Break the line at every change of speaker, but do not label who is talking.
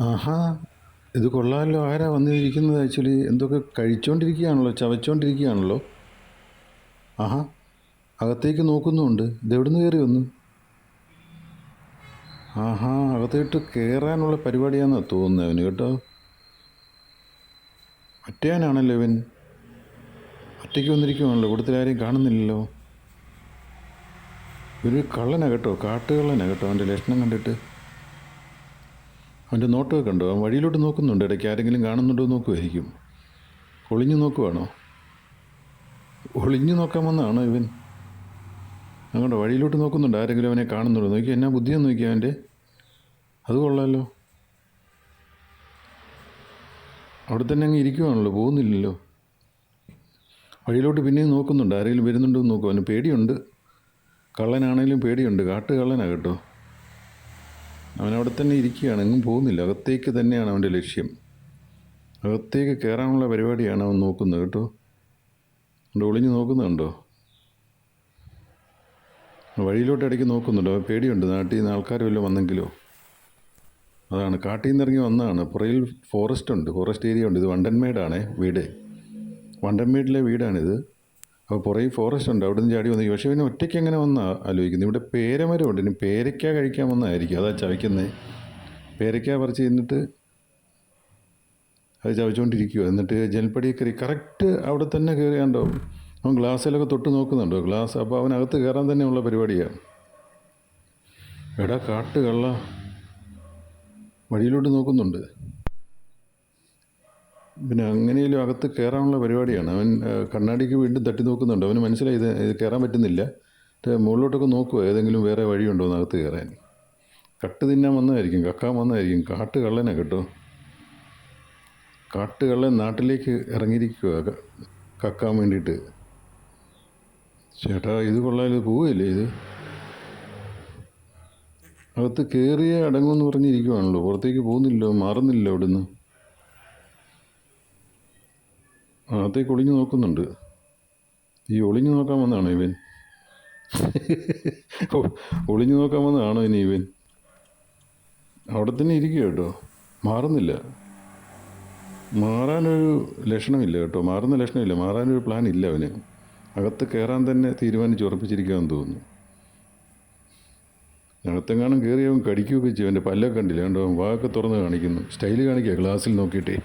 ആഹാ ഇത് കൊള്ളാമല്ലോ ആരാ വന്നിരിക്കുന്നത്? ആക്ച്വലി എന്തൊക്കെ കഴിച്ചുകൊണ്ടിരിക്കുകയാണല്ലോ ചവച്ചുകൊണ്ടിരിക്കുകയാണല്ലോ ആഹാ അകത്തേക്ക് നോക്കുന്നുമുണ്ട്. ഇതെവിടുന്ന് കയറി വന്നു? ആഹാ അകത്തേട്ട് കയറാനുള്ള പരിപാടിയാണെന്നാണ് തോന്നുന്നത് അവന് കേട്ടോ. ഒറ്റയാനാണല്ലോ ഇവൻ. ഒറ്റയ്ക്ക് വന്നിരിക്കുവാണല്ലോ കൂട്ടത്തിൽ ആരെയും കാണുന്നില്ലല്ലോ. ഒരു കള്ളനാ കേട്ടോ കാട്ടുകള്ളനാ കേട്ടോ അവന്റെ ലക്ഷണം കണ്ടിട്ട്. അവന്റെ നോട്ടമൊക്കെ കണ്ടോ? അവൻ വഴിയിലോട്ട് നോക്കുന്നുണ്ട്. ഇടയ്ക്ക് ആരെങ്കിലും കാണുന്നുണ്ടോ നോക്കുമായിരിക്കും ഒളിഞ്ഞു നോക്കുവാണോ? ഒളിഞ്ഞു നോക്കാൻ വന്നതാണോ ഇവൻ അങ്ങോട്ട് വഴിയിലോട്ട് നോക്കുന്നുണ്ട്. ആരെങ്കിലും അവനെ കാണുന്നുണ്ടോ? നോക്കി എന്നാ ബുദ്ധിയെന്ന് നോക്കി അവന്റെ? അത് കൊള്ളാമല്ലോ അവിടെ തന്നെ അങ്ങ് ഇരിക്കുവാണല്ലോ പോകുന്നില്ലല്ലോ. വഴിയിലോട്ട് പിന്നെയും നോക്കുന്നുണ്ട്. ആരെങ്കിലും വരുന്നുണ്ടോ എന്ന് നോക്കും അവന് പേടിയുണ്ട്. കള്ളനാണേലും പേടിയുണ്ട്. കാട്ടുകള്ളനാണ് കള്ളനാ കേട്ടോ. അവൻ അവിടെ തന്നെ ഇരിക്കുകയാണ് എങ്ങും പോകുന്നില്ല. അകത്തേക്ക് തന്നെയാണ് അവന്റെ ലക്ഷ്യം. അകത്തേക്ക് കയറാനുള്ള പരിപാടിയാണ് അവൻ നോക്കുന്നത് കേട്ടോ? അവിടെ ഒളിഞ്ഞു നോക്കുന്നുണ്ടോ വഴിയിലോട്ട് ഇടയ്ക്ക് നോക്കുന്നുണ്ടോ. പേടിയുണ്ട് നാട്ടിൽ നിന്ന് ആൾക്കാർ വന്നെങ്കിലോ? അതാണ് കാട്ടിൽ നിന്ന് ഇറങ്ങി വന്നതാണ്. പുറയിൽ ഫോറസ്റ്റ് ഉണ്ട് ഫോറസ്റ്റ് ഏരിയ ഉണ്ട്. ഇത് വണ്ടൻമേടാണേ വീട്. വണ്ടൻമേടിലെ വീടാണിത്. അപ്പോൾ പുറകിൽ ഫോറസ്റ്റ് ഉണ്ട് അവിടെ നിന്ന് ചാടി വന്നു പക്ഷേ പിന്നെ ഒറ്റയ്ക്ക് എങ്ങനെ വന്ന് ആലോചിക്കുന്നത്? ഇവിടെ പേരമരമുണ്ട് ഇനി പേരയ്ക്ക കഴിക്കാൻ വന്നതായിരിക്കും. അതാ ചവയ്ക്കുന്നത് പേരയ്ക്ക പറിച്ച് തിന്നിട്ട് അത് ചവച്ചുകൊണ്ടിരിക്കുക എന്നിട്ട് ജൽപ്പടി കയറി കറക്റ്റ് അവിടെ തന്നെ കയറിയാണ്ടോ? അവൻ ഗ്ലാസ്സിലൊക്കെ തൊട്ട് നോക്കുന്നുണ്ടോ? ഗ്ലാസ് അപ്പോൾ അവനകത്ത് കയറാൻ തന്നെയുള്ള പരിപാടിയാണ് എടാ കാട്ട് കള്ള വഴിയിലോട്ട് നോക്കുന്നുണ്ട്. പിന്നെ അങ്ങനെയും അകത്ത് കയറാനുള്ള പരിപാടിയാണ്. അവൻ കണ്ണാടിക്ക് വീണ്ടും തട്ടി നോക്കുന്നുണ്ട്. അവന് മനസ്സിലായി ഇത് ഇത് കയറാൻ പറ്റുന്നില്ല. മുകളിലോട്ടൊക്കെ നോക്കുക ഏതെങ്കിലും വേറെ വഴിയുണ്ടോ അകത്ത് കയറാൻ കട്ട് തിന്നാൻ വന്നതായിരിക്കും കക്കാൻ വന്നതായിരിക്കും. കാട്ട് കള്ളനെ കേട്ടോ. കാട്ട് കള്ളൻ നാട്ടിലേക്ക് ഇറങ്ങിയിരിക്കുക കക്കാൻ വേണ്ടിയിട്ട്. ചേട്ടാ ഇത് കൊള്ളാലോ പോവില്ലേ ഇത്? അകത്ത് കയറിയേ അടങ്ങുമെന്ന് പറഞ്ഞിരിക്കുവാണല്ലോ. പുറത്തേക്ക് പോകുന്നില്ലോ മാറുന്നില്ല അവിടുന്ന്? അകത്തേക്ക് ഒളിഞ്ഞു നോക്കുന്നുണ്ട്. ഈ ഒളിഞ്ഞു നോക്കാൻ വന്നതാണോ ഇവൻ? ഒളിഞ്ഞു നോക്കാൻ വന്നതാണോ ഇനി ഇവൻ? അവിടെ തന്നെ ഇരിക്കുക കേട്ടോ. മാറുന്നില്ല. മാറാനൊരു ലക്ഷണമില്ല കേട്ടോ. മാറുന്ന ലക്ഷണമില്ല. മാറാനൊരു പ്ലാൻ ഇല്ല അവന്. അകത്ത് കയറാൻ തന്നെ തീരുമാനിച്ച് ഉറപ്പിച്ചിരിക്കുകയെന്ന് തോന്നുന്നു. അകത്തെങ്ങാനും കയറി അവൻ കടിക്കുകയൊക്കെ ചെയ്യും. അവന്റെ പല്ലൊക്കെ കണ്ടില്ല? കണ്ടോ? വാക്കൊക്കെ തുറന്ന് കാണിക്കുന്നു. സ്റ്റൈൽ കാണിക്കുക. ഗ്ലാസ്സിൽ നോക്കിയിട്ടേ.